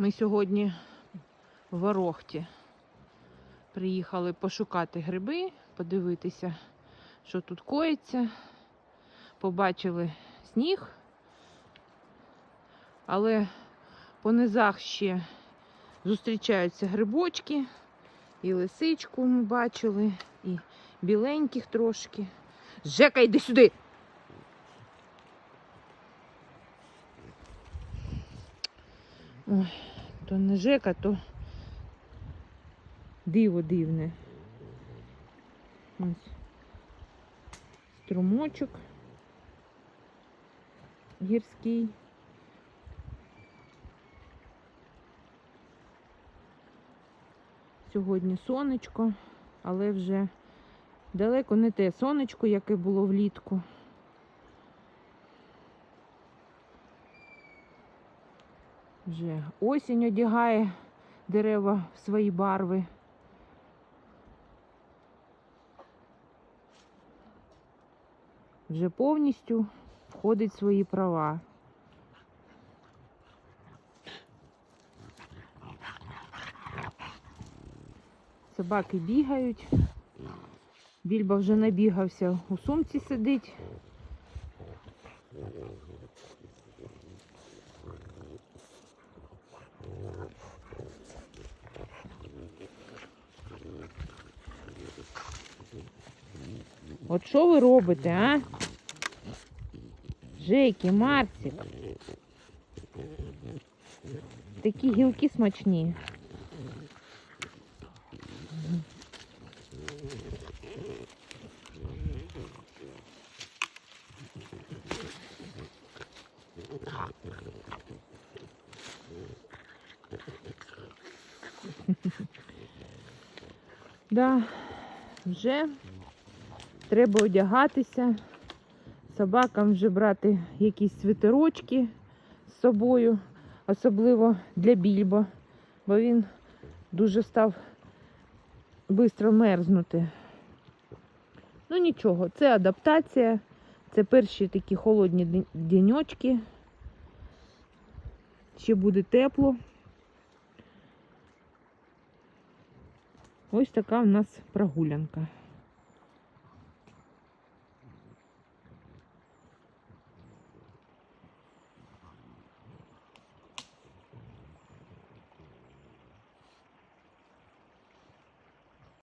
Ми сьогодні в Ворохті. Приїхали пошукати гриби, подивитися, що тут коїться. Побачили сніг, але по низах ще зустрічаються грибочки, і лисичку ми бачили, і біленьких трошки. Жека, йди сюди! Ой, то не Жека, то диво дивне. Ось. Струмочок гірський. Сьогодні сонечко, але вже далеко не те сонечко, яке було влітку. Вже осінь одягає дерева в свої барви. Вже повністю входить в свої права. Собаки бігають. Більба вже набігався, у сумці сидить. От що ви робите, а? Жейки, Марсик. Такі гілки смачні. Да, вже треба одягатися, собакам вже брати якісь свитерочки з собою, особливо для більбо, бо він дуже став швидко мерзнути. Ну нічого, це адаптація, це перші такі холодні ден- денечки. Ще буде тепло. Ось така в нас прогулянка.